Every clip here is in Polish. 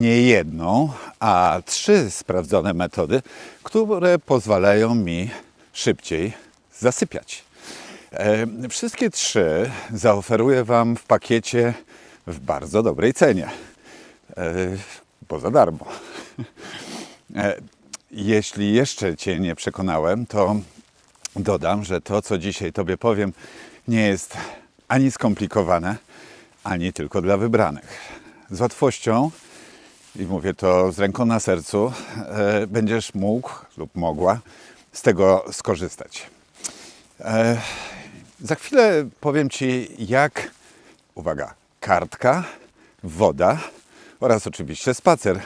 nie jedną, a trzy sprawdzone metody, które pozwalają mi szybciej zasypiać. E, Wszystkie trzy zaoferuję Wam w pakiecie w bardzo dobrej cenie, E, bo za darmo. E, Jeśli jeszcze Cię nie przekonałem, to dodam, że to, co dzisiaj Tobie powiem, nie jest ani skomplikowane, ani tylko dla wybranych. Z łatwością, i mówię to z ręką na sercu, e, będziesz mógł lub mogła z tego skorzystać. E, za chwilę powiem Ci, jak, uwaga, kartka, woda oraz oczywiście spacer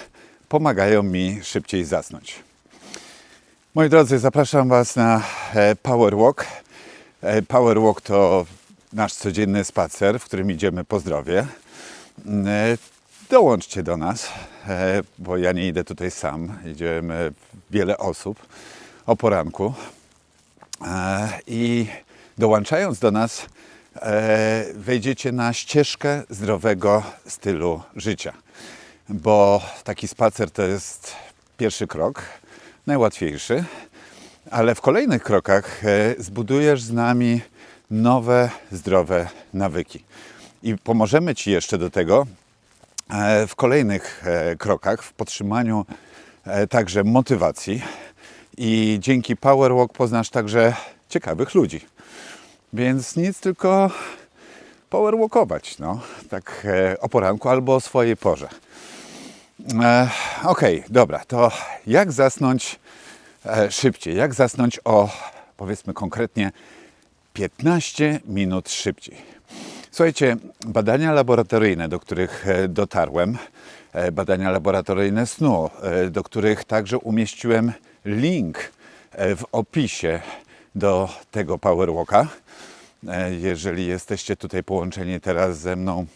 pomagają mi szybciej zasnąć. Moi drodzy, zapraszam Was na e, Power Walk. Power Walk to nasz codzienny spacer, w którym idziemy po zdrowie. Dołączcie do nas, bo ja nie idę tutaj sam. Idziemy wiele osób o poranku. E, I dołączając do nas, e, wejdziecie na ścieżkę zdrowego stylu życia. Bo taki spacer to jest pierwszy krok, najłatwiejszy, ale w kolejnych krokach e, zbudujesz z nami nowe, zdrowe nawyki. I pomożemy Ci jeszcze do tego e, w kolejnych e, krokach, w podtrzymaniu e, także motywacji. I dzięki Power Walk poznasz także ciekawych ludzi. Więc nic tylko power walkować, no, tak e, o poranku albo o swojej porze. E, Okej, dobra, to jak zasnąć e, szybciej? Jak zasnąć o, powiedzmy konkretnie, 15 minut szybciej? Słuchajcie, badania laboratoryjne, do których e, dotarłem, e, badania laboratoryjne snu, e, do których także umieściłem link w opisie do tego Powerwalka. Jeżeli jesteście tutaj połączeni teraz ze mną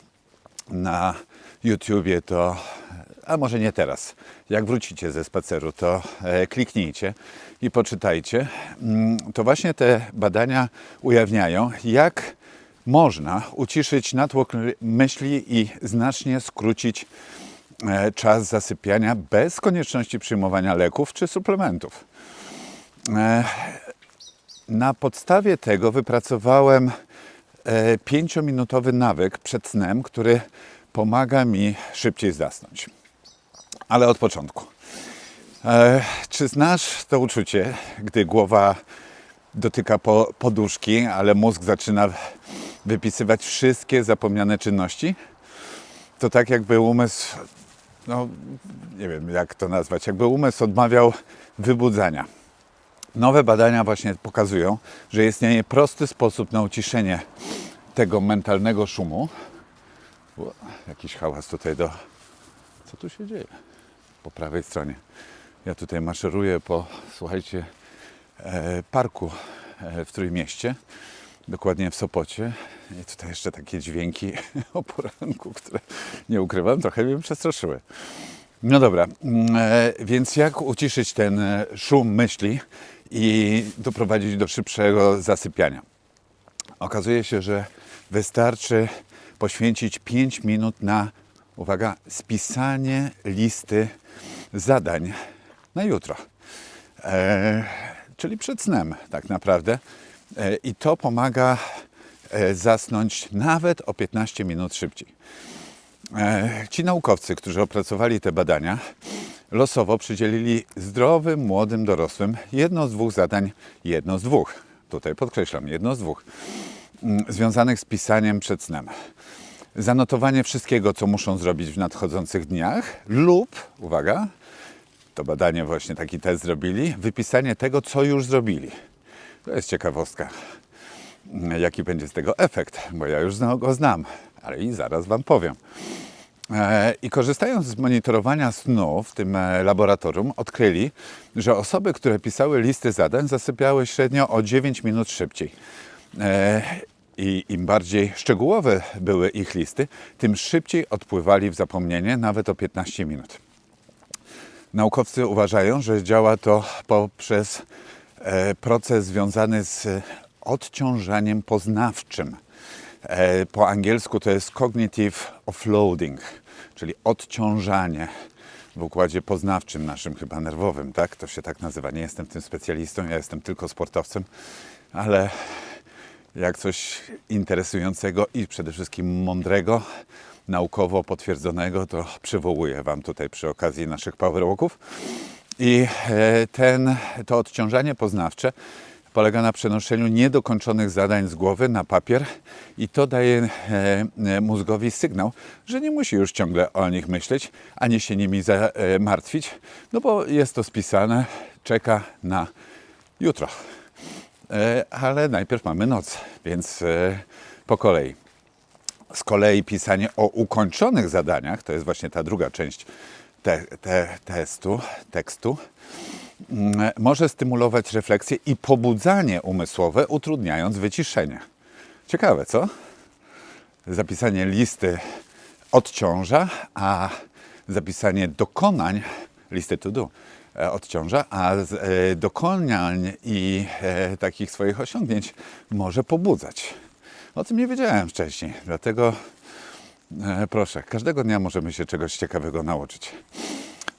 na YouTubie, to a może nie teraz. Jak wrócicie ze spaceru, to kliknijcie i poczytajcie. Mm, To właśnie te badania ujawniają, jak można uciszyć natłok myśli i znacznie skrócić e, czas zasypiania bez konieczności przyjmowania leków czy suplementów. E, Na podstawie tego wypracowałem e, pięciominutowy nawyk przed snem, który pomaga mi szybciej zasnąć. Ale od początku. Czy znasz to uczucie, gdy głowa dotyka po, poduszki, ale mózg zaczyna wypisywać wszystkie zapomniane czynności? To tak jakby umysł, no nie wiem jak to nazwać, jakby umysł odmawiał wybudzania. Nowe badania właśnie pokazują, że istnieje prosty sposób na uciszenie tego mentalnego szumu. O, jakiś hałas tutaj do. Co tu się dzieje? Po prawej stronie. Ja tutaj maszeruję po, słuchajcie, e, parku e, w Trójmieście, dokładnie w Sopocie. I tutaj jeszcze takie dźwięki o poranku, które nie ukrywam, trochę mnie przestraszyły. No dobra, mm, e, więc jak uciszyć ten e, szum myśli i doprowadzić do szybszego zasypiania? Okazuje się, że wystarczy poświęcić 5 minut na, uwaga, spisanie listy zadań na jutro. E, czyli przed snem, tak naprawdę. I to pomaga zasnąć nawet o 15 minut szybciej. E, Ci naukowcy, którzy opracowali te badania, losowo przydzielili zdrowym, młodym, dorosłym jedno z dwóch zadań, jedno z dwóch, tutaj podkreślam, jedno z dwóch, mm, związanych z pisaniem przed snem. Zanotowanie wszystkiego, co muszą zrobić w nadchodzących dniach, lub, uwaga, to badanie właśnie taki test zrobili, wypisanie tego, co już zrobili. To jest ciekawostka jaki będzie z tego efekt, bo ja już go znam, ale i zaraz Wam powiem. E, I korzystając z monitorowania snu w tym e, laboratorium, odkryli, że osoby, które pisały listy zadań, zasypiały średnio o 9 minut szybciej. E, I im bardziej szczegółowe były ich listy, tym szybciej odpływali w zapomnienie, nawet o 15 minut. Naukowcy uważają, że działa to poprzez proces związany z odciążaniem poznawczym. E, Po angielsku to jest cognitive offloading, czyli odciążanie w układzie poznawczym naszym, chyba nerwowym, tak? To się tak nazywa. Nie jestem tym specjalistą, ja jestem tylko sportowcem, ale jak coś interesującego i przede wszystkim mądrego, naukowo potwierdzonego, to przywołuję Wam tutaj przy okazji naszych powerwalków. I e, ten, to odciążanie poznawcze polega na przenoszeniu niedokończonych zadań z głowy na papier i to daje e, e, mózgowi sygnał, że nie musi już ciągle o nich myśleć, ani się nimi e, martwić, no bo jest to spisane, czeka na jutro. Ale najpierw mamy noc, więc po kolei. Z kolei pisanie o ukończonych zadaniach, to jest właśnie ta druga część te, te, testu, tekstu, może stymulować refleksję i pobudzanie umysłowe, utrudniając wyciszenie. Ciekawe, co? Zapisanie listy odciąża, a zapisanie dokonań, listy to do, e, odciąża, a e, dokonań i e, takich swoich osiągnięć może pobudzać. O tym nie wiedziałem wcześniej, dlatego proszę, każdego dnia możemy się czegoś ciekawego nauczyć.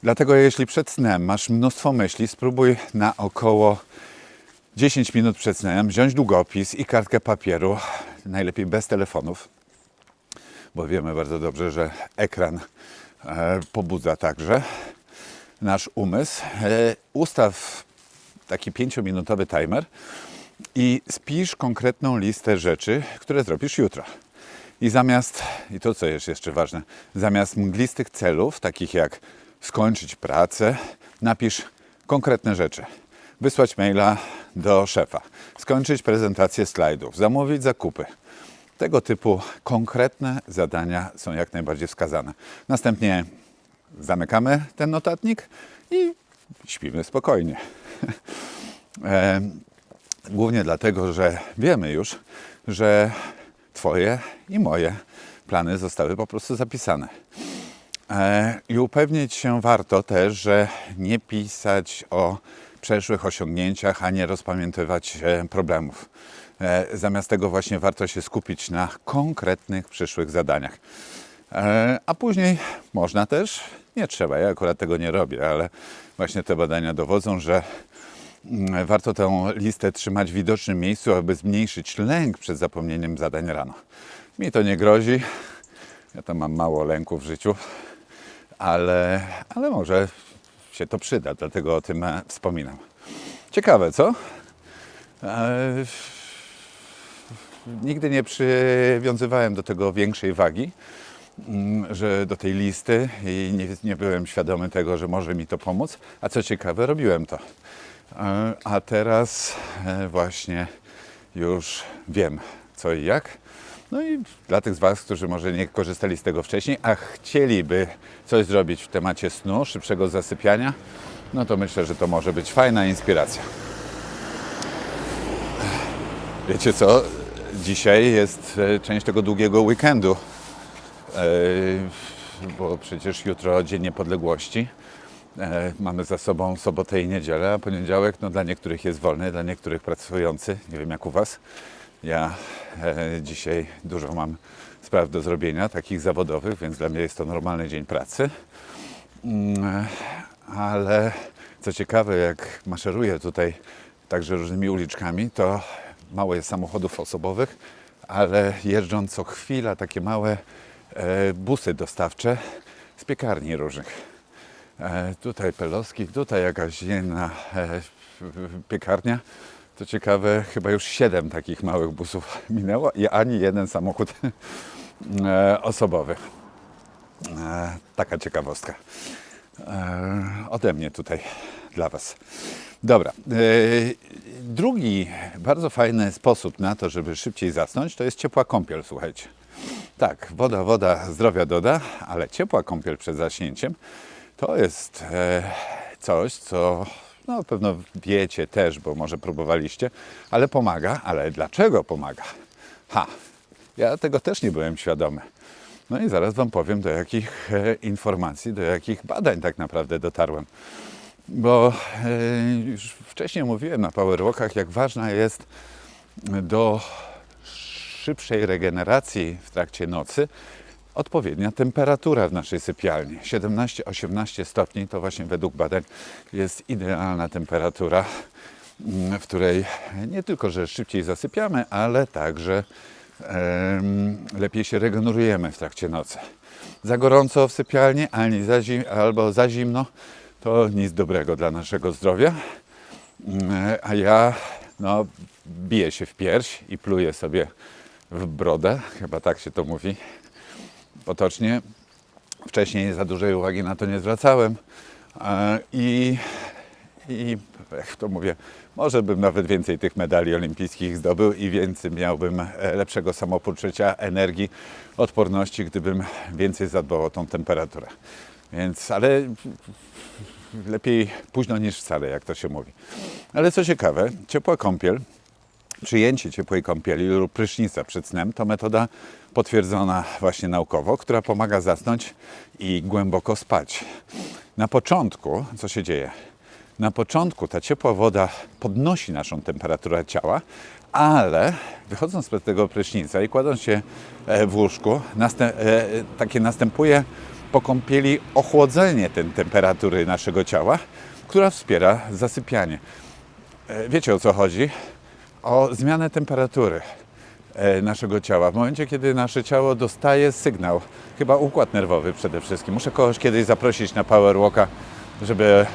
Dlatego jeśli przed snem masz mnóstwo myśli, spróbuj na około 10 minut przed snem wziąć długopis i kartkę papieru, najlepiej bez telefonów, bo wiemy bardzo dobrze, że ekran e, pobudza także nasz umysł. E, ustaw taki 5-minutowy timer i spisz konkretną listę rzeczy, które zrobisz jutro. I zamiast, i to co jest jeszcze ważne, zamiast mglistych celów, takich jak skończyć pracę, napisz konkretne rzeczy. Wysłać maila do szefa, skończyć prezentację slajdów, zamówić zakupy. Tego typu konkretne zadania są jak najbardziej wskazane. Następnie zamykamy ten notatnik i śpimy spokojnie. Em, Głównie dlatego, że wiemy już, że Twoje i moje plany zostały po prostu zapisane. E, I upewnić się warto też, że nie pisać o przeszłych osiągnięciach, a nie rozpamiętywać e, problemów. E, Zamiast tego właśnie warto się skupić na konkretnych przyszłych zadaniach. A później można też, nie trzeba, ja akurat tego nie robię, ale właśnie te badania dowodzą, że mm, warto tę listę trzymać w widocznym miejscu, aby zmniejszyć lęk przed zapomnieniem zadań rano. Mi to nie grozi, ja tam mam mało lęku w życiu, ale, ale może się to przyda, dlatego o tym e, wspominam. Ciekawe, co? E, nigdy nie przywiązywałem do tego większej wagi, mm, że do tej listy i nie, nie byłem świadomy tego, że może mi to pomóc. A co ciekawe, robiłem to. E, A teraz e, właśnie już wiem co i jak. No i dla tych z Was, którzy może nie korzystali z tego wcześniej, a chcieliby coś zrobić w temacie snu, szybszego zasypiania, no to myślę, że to może być fajna inspiracja. Wiecie co? Dzisiaj jest e, część tego długiego weekendu, E, bo przecież jutro Dzień Niepodległości. E, Mamy za sobą sobotę i niedzielę, a poniedziałek no, dla niektórych jest wolny, dla niektórych pracujący. Nie wiem jak u Was. Ja e, dzisiaj dużo mam spraw do zrobienia, takich zawodowych, więc dla mnie jest to normalny dzień pracy. Mm, Ale co ciekawe, jak maszeruję tutaj także różnymi uliczkami, to mało jest samochodów osobowych, ale jeżdżą co chwila takie małe e, busy dostawcze z piekarni różnych. E, tutaj Pelowskich, tutaj jakaś inna e, piekarnia. To ciekawe, chyba już siedem takich małych busów minęło i ani jeden samochód e, osobowy. E, taka ciekawostka. E, ode mnie tutaj dla Was. Dobra. Drugi bardzo fajny sposób na to, żeby szybciej zasnąć, to jest ciepła kąpiel, słuchajcie. Tak, woda, woda zdrowia doda, ale ciepła kąpiel przed zaśnięciem to jest coś, co no, pewno wiecie też, bo może próbowaliście, ale pomaga. Ale dlaczego pomaga? Ha, ja tego też nie byłem świadomy. No i zaraz Wam powiem, do jakich e, informacji, do jakich badań tak naprawdę dotarłem. Bo e, już wcześniej mówiłem na Powerwalkach, jak ważna jest do szybszej regeneracji w trakcie nocy odpowiednia temperatura w naszej sypialni. 17-18 stopni to właśnie według badań jest idealna temperatura, mm, w której nie tylko, że szybciej zasypiamy, ale także lepiej się regenerujemy w trakcie nocy. Za gorąco w sypialni ani za zim, albo za zimno to nic dobrego dla naszego zdrowia. Mm, A ja no, biję się w pierś i pluję sobie w brodę, chyba tak się to mówi potocznie. Wcześniej za dużej uwagi na to nie zwracałem E, i, i jak to mówię, może bym nawet więcej tych medali olimpijskich zdobył i więcej miałbym e, lepszego samopoczucia, energii, odporności, gdybym więcej zadbał o tą temperaturę. Więc, ale lepiej późno niż wcale, jak to się mówi. Ale co ciekawe, ciepła kąpiel, przyjęcie ciepłej kąpieli lub prysznica przed snem to metoda potwierdzona właśnie naukowo, która pomaga zasnąć i głęboko spać. Na początku, co się dzieje? Na początku ta ciepła woda podnosi naszą temperaturę ciała, ale wychodząc z tego prysznica i kładąc się e, w łóżku, e, takie następuje po kąpieli ochłodzenie tej temperatury naszego ciała, która wspiera zasypianie. E, Wiecie o co chodzi? O zmianę temperatury e, naszego ciała. W momencie, kiedy nasze ciało dostaje sygnał, chyba układ nerwowy przede wszystkim. Muszę kogoś kiedyś zaprosić na Power Walka, żeby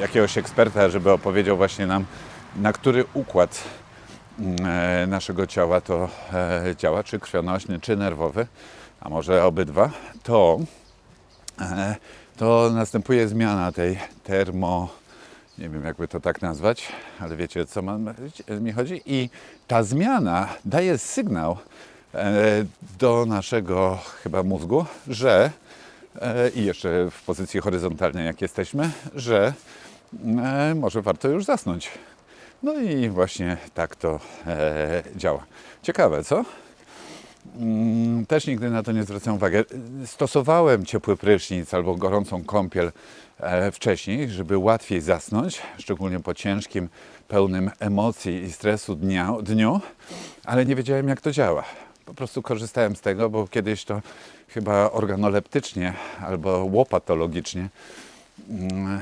jakiegoś eksperta, żeby opowiedział właśnie nam, na który układ mm, e, naszego ciała to e, działa, czy krwionośny, czy nerwowy, a może obydwa, to, to następuje zmiana tej termo, nie wiem jakby to tak nazwać, ale wiecie co ma, mi chodzi. I ta zmiana daje sygnał e, do naszego chyba mózgu, że e, i jeszcze w pozycji horyzontalnej jak jesteśmy, że e, może warto już zasnąć. No i właśnie tak to e, działa. Ciekawe, co? Mm, Też nigdy na to nie zwracałem uwagi. Stosowałem ciepły prysznic albo gorącą kąpiel e, wcześniej, żeby łatwiej zasnąć, szczególnie po ciężkim, pełnym emocji i stresu dnia, dniu, ale nie wiedziałem jak to działa. Po prostu korzystałem z tego, bo kiedyś to chyba organoleptycznie albo łopatologicznie mm,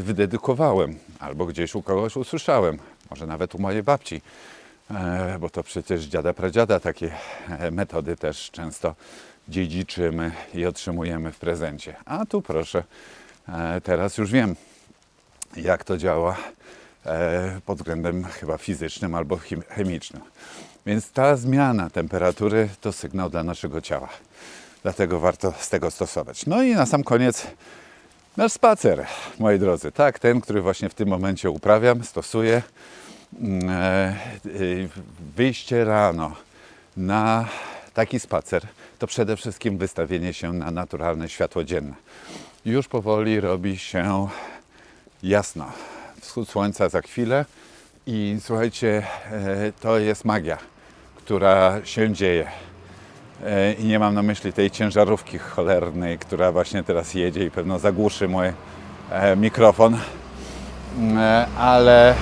wydedykowałem, albo gdzieś u kogoś usłyszałem, może nawet u mojej babci, bo to przecież dziada pradziada takie e, metody też często dziedziczymy i otrzymujemy w prezencie. A tu proszę, e, teraz już wiem, jak to działa e, pod względem chyba fizycznym albo chemicznym. Więc ta zmiana temperatury to sygnał dla naszego ciała. Dlatego warto z tego stosować. No i na sam koniec nasz spacer, moi drodzy. Tak, ten, który właśnie w tym momencie uprawiam, stosuję. E, Wyjście rano na taki spacer to przede wszystkim wystawienie się na naturalne światło dzienne. Już powoli robi się jasno. Wschód słońca za chwilę i słuchajcie, e, to jest magia, która się dzieje. E, I nie mam na myśli tej ciężarówki cholernej, która właśnie teraz jedzie i pewno zagłuszy mój mikrofon, Mm, ale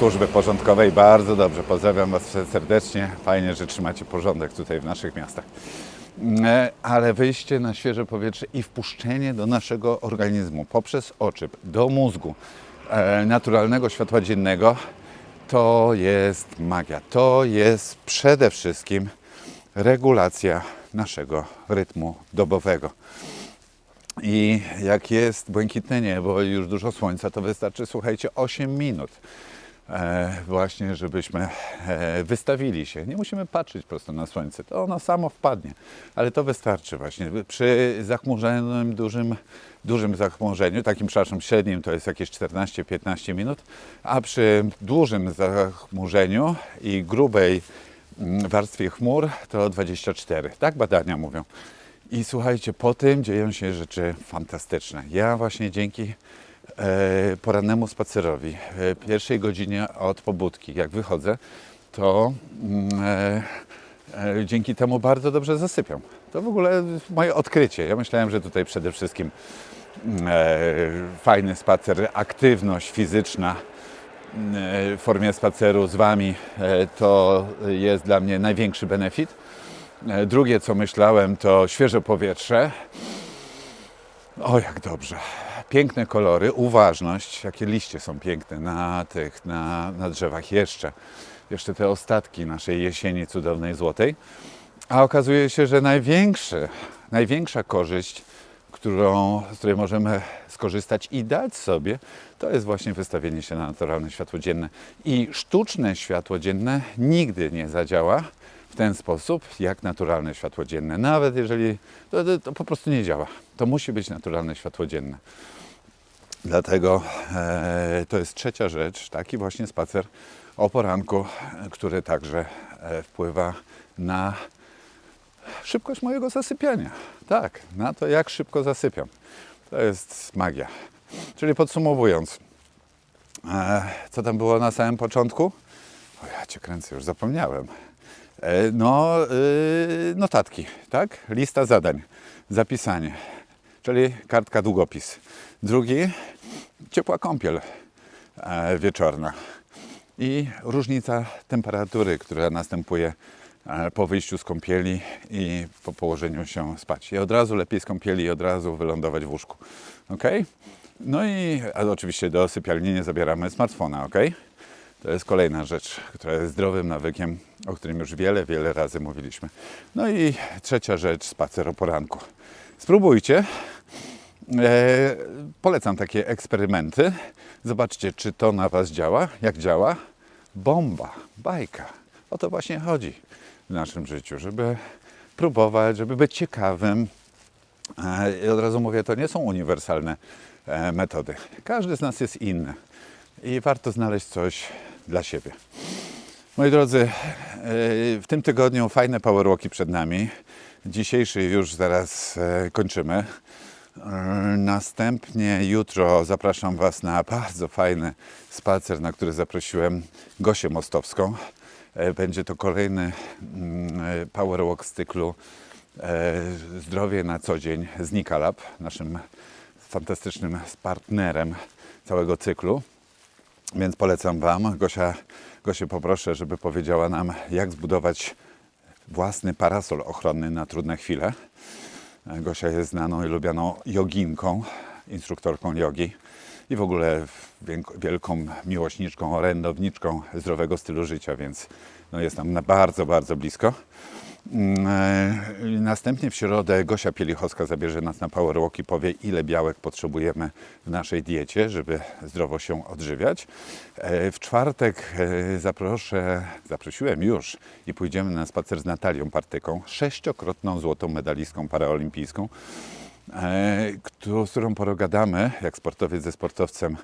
służby porządkowej bardzo dobrze. Pozdrawiam Was serdecznie. Fajnie, że trzymacie porządek tutaj w naszych miastach. E, Ale wyjście na świeże powietrze i wpuszczenie do naszego organizmu poprzez oczy do mózgu e, naturalnego światła dziennego to jest magia. To jest przede wszystkim regulacja naszego rytmu dobowego. I jak jest błękitne niebo i już dużo słońca, to wystarczy, słuchajcie, 8 minut. E, właśnie, żebyśmy e, wystawili się. Nie musimy patrzeć prosto na słońce, to ono samo wpadnie, ale to wystarczy właśnie. Przy zachmurzonym, dużym, dużym zachmurzeniu, takim, przepraszam, średnim to jest jakieś 14-15 minut, a przy dużym zachmurzeniu i grubej mm, warstwie chmur to 24. Tak badania mówią. I słuchajcie, po tym dzieją się rzeczy fantastyczne. Ja właśnie dzięki porannemu spacerowi, e, pierwszej godzinie od pobudki, jak wychodzę, to mm, e, e, dzięki temu bardzo dobrze zasypiam. To w ogóle moje odkrycie. Ja myślałem, że tutaj przede wszystkim mm, e, fajny spacer, aktywność fizyczna mm, e, w formie spaceru z Wami e, to jest dla mnie największy benefit E, Drugie, co myślałem, to świeże powietrze. O, jak dobrze. Piękne kolory, uważność, jakie liście są piękne na tych, na, na drzewach jeszcze. Jeszcze te ostatki naszej jesieni cudownej złotej. A okazuje się, że największy, największa korzyść, którą, z której możemy skorzystać i dać sobie, to jest właśnie wystawienie się na naturalne światło dzienne. I sztuczne światło dzienne nigdy nie zadziała w ten sposób, jak naturalne światło dzienne. Nawet jeżeli to, to, to po prostu nie działa. To musi być naturalne światło dzienne. Dlatego e, to jest trzecia rzecz, taki właśnie spacer o poranku, który także e, wpływa na szybkość mojego zasypiania. Tak, na to jak szybko zasypiam. To jest magia. Czyli podsumowując, e, co tam było na samym początku? O ja cię kręcę, już zapomniałem. E, no, y, notatki, tak? Lista zadań, zapisanie, czyli kartka długopis. Drugi, ciepła kąpiel e, wieczorna i różnica temperatury, która następuje e, po wyjściu z kąpieli i po położeniu się spać. I od razu lepiej z kąpieli i od razu wylądować w łóżku. Ok? No i oczywiście do sypialni nie zabieramy smartfona, ok? To jest kolejna rzecz, która jest zdrowym nawykiem, o którym już wiele, wiele razy mówiliśmy. No i trzecia rzecz, spacer o poranku. Spróbujcie. E, polecam takie eksperymenty. Zobaczcie, czy to na Was działa. Jak działa? Bomba, bajka. O to właśnie chodzi w naszym życiu, żeby próbować, żeby być ciekawym. E, I od razu mówię, to nie są uniwersalne e, metody. Każdy z nas jest inny i warto znaleźć coś dla siebie. Moi drodzy, e, w tym tygodniu fajne powerwalki przed nami. Dzisiejszy już zaraz e, kończymy. E, Następnie jutro zapraszam Was na bardzo fajny spacer, na który zaprosiłem Gosię Mostowską. Będzie to kolejny mm, powerwalk z cyklu Zdrowie na co dzień z Nikalab, naszym fantastycznym partnerem całego cyklu. Więc polecam Wam. Gosia, Gosię poproszę, żeby powiedziała nam, jak zbudować własny parasol ochronny na trudne chwile. Gosia jest znaną i lubianą joginką, instruktorką jogi i w ogóle wielką miłośniczką, orędowniczką zdrowego stylu życia, więc no jest nam na bardzo, bardzo blisko. Mm, e, Następnie w środę Gosia Pielichowska zabierze nas na Powerwalk i powie, ile białek potrzebujemy w naszej diecie, żeby zdrowo się odżywiać. E, W czwartek e, zaproszę, zaprosiłem już i pójdziemy na spacer z Natalią Partyką, sześciokrotną złotą medalistką paraolimpijską, z którą porogadamy, jak sportowiec ze sportowcem,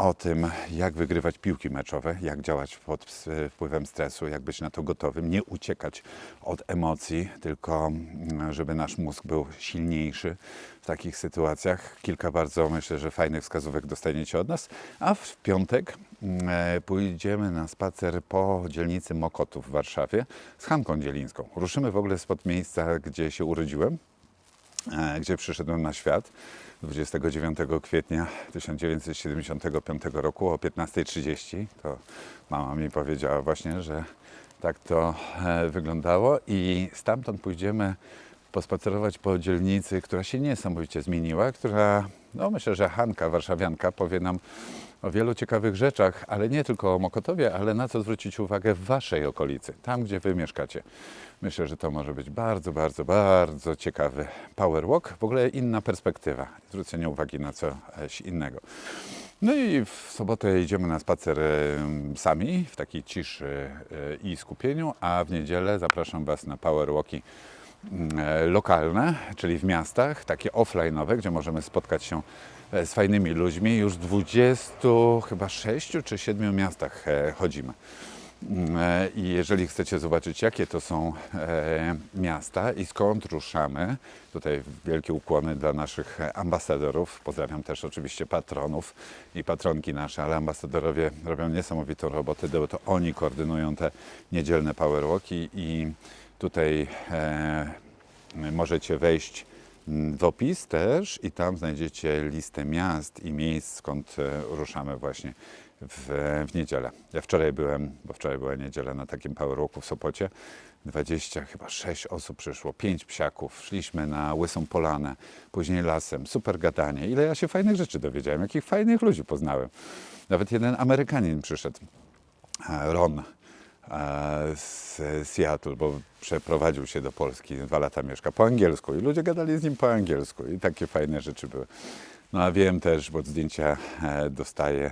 o tym, jak wygrywać piłki meczowe, jak działać pod wpływem stresu, jak być na to gotowym, nie uciekać od emocji, tylko mm, żeby nasz mózg był silniejszy w takich sytuacjach. Kilka bardzo, myślę, że fajnych wskazówek dostaniecie od nas. A w piątek mm, e, pójdziemy na spacer po dzielnicy Mokotów w Warszawie z Hanką Dzielińską. Ruszymy w ogóle spod miejsca, gdzie się urodziłem e, gdzie przyszedłem na świat 29 kwietnia 1975 roku o 15.30. To mama mi powiedziała właśnie, że tak to e, wyglądało i stamtąd pójdziemy pospacerować po dzielnicy, która się niesamowicie zmieniła, która, no myślę, że Hanka, warszawianka, powie nam o wielu ciekawych rzeczach, ale nie tylko o Mokotowie, ale na co zwrócić uwagę w Waszej okolicy, tam gdzie Wy mieszkacie. Myślę, że to może być bardzo, bardzo, bardzo ciekawy powerwalk. W ogóle inna perspektywa, zwrócenie uwagi na coś innego. No i w sobotę idziemy na spacer sami, w takiej ciszy e, i skupieniu, a w niedzielę zapraszam Was na powerwalki mm, e, lokalne, czyli w miastach, takie offline'owe, gdzie możemy spotkać się e, z fajnymi ludźmi. Już w 20, chyba 6 czy 7 miastach e, chodzimy. Mm, e, I jeżeli chcecie zobaczyć, jakie to są e, miasta i skąd ruszamy, tutaj wielkie ukłony dla naszych e, ambasadorów. Pozdrawiam też oczywiście patronów i patronki nasze, ale ambasadorowie robią niesamowitą robotę, bo to oni koordynują te niedzielne powerwalki i tutaj e, możecie wejść mm, w opis też i tam znajdziecie listę miast i miejsc, skąd e, ruszamy właśnie w, w niedzielę. Ja wczoraj byłem, bo wczoraj była niedziela na takim power walku w Sopocie. 20, chyba 6 osób przyszło, 5 psiaków. Szliśmy na Łysą Polanę, później lasem. Super gadanie. Ile ja się fajnych rzeczy dowiedziałem, jakich fajnych ludzi poznałem. Nawet jeden Amerykanin przyszedł, e, Ron z Seattle, bo przeprowadził się do Polski, dwa lata mieszka po angielsku i ludzie gadali z nim po angielsku i takie fajne rzeczy były. No a wiem też, bo zdjęcia e, dostaję,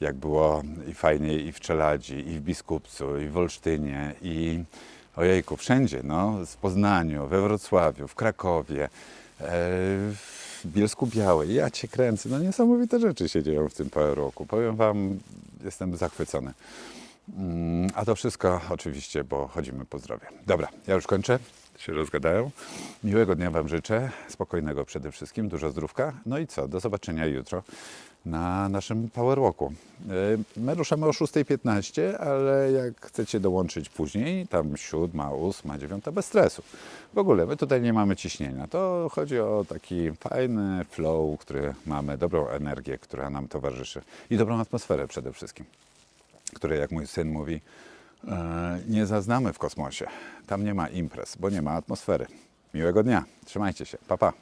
jak było i fajnie i w Czeladzi, i w Biskupcu, i w Olsztynie, i ojejku, wszędzie, no, w Poznaniu, we Wrocławiu, w Krakowie, e, w Bielsku Białej. Ja cię kręcę, no niesamowite rzeczy się dzieją w tym Roku. Powiem Wam, jestem zachwycony. Mm, A to wszystko oczywiście, bo chodzimy po zdrowie. Dobra, ja już kończę. Się rozgadają. Miłego dnia Wam życzę. Spokojnego przede wszystkim. Dużo zdrówka. No i co? Do zobaczenia jutro na naszym Power Walku. Yy, My ruszamy o 6.15, ale jak chcecie dołączyć później, tam 7, 8, 9, bez stresu. W ogóle my tutaj nie mamy ciśnienia. To chodzi o taki fajny flow, który mamy, dobrą energię, która nam towarzyszy i dobrą atmosferę przede wszystkim której, jak mój syn mówi, e, nie zaznamy w kosmosie. Tam nie ma imprez, bo nie ma atmosfery. Miłego dnia. Trzymajcie się. Pa, pa.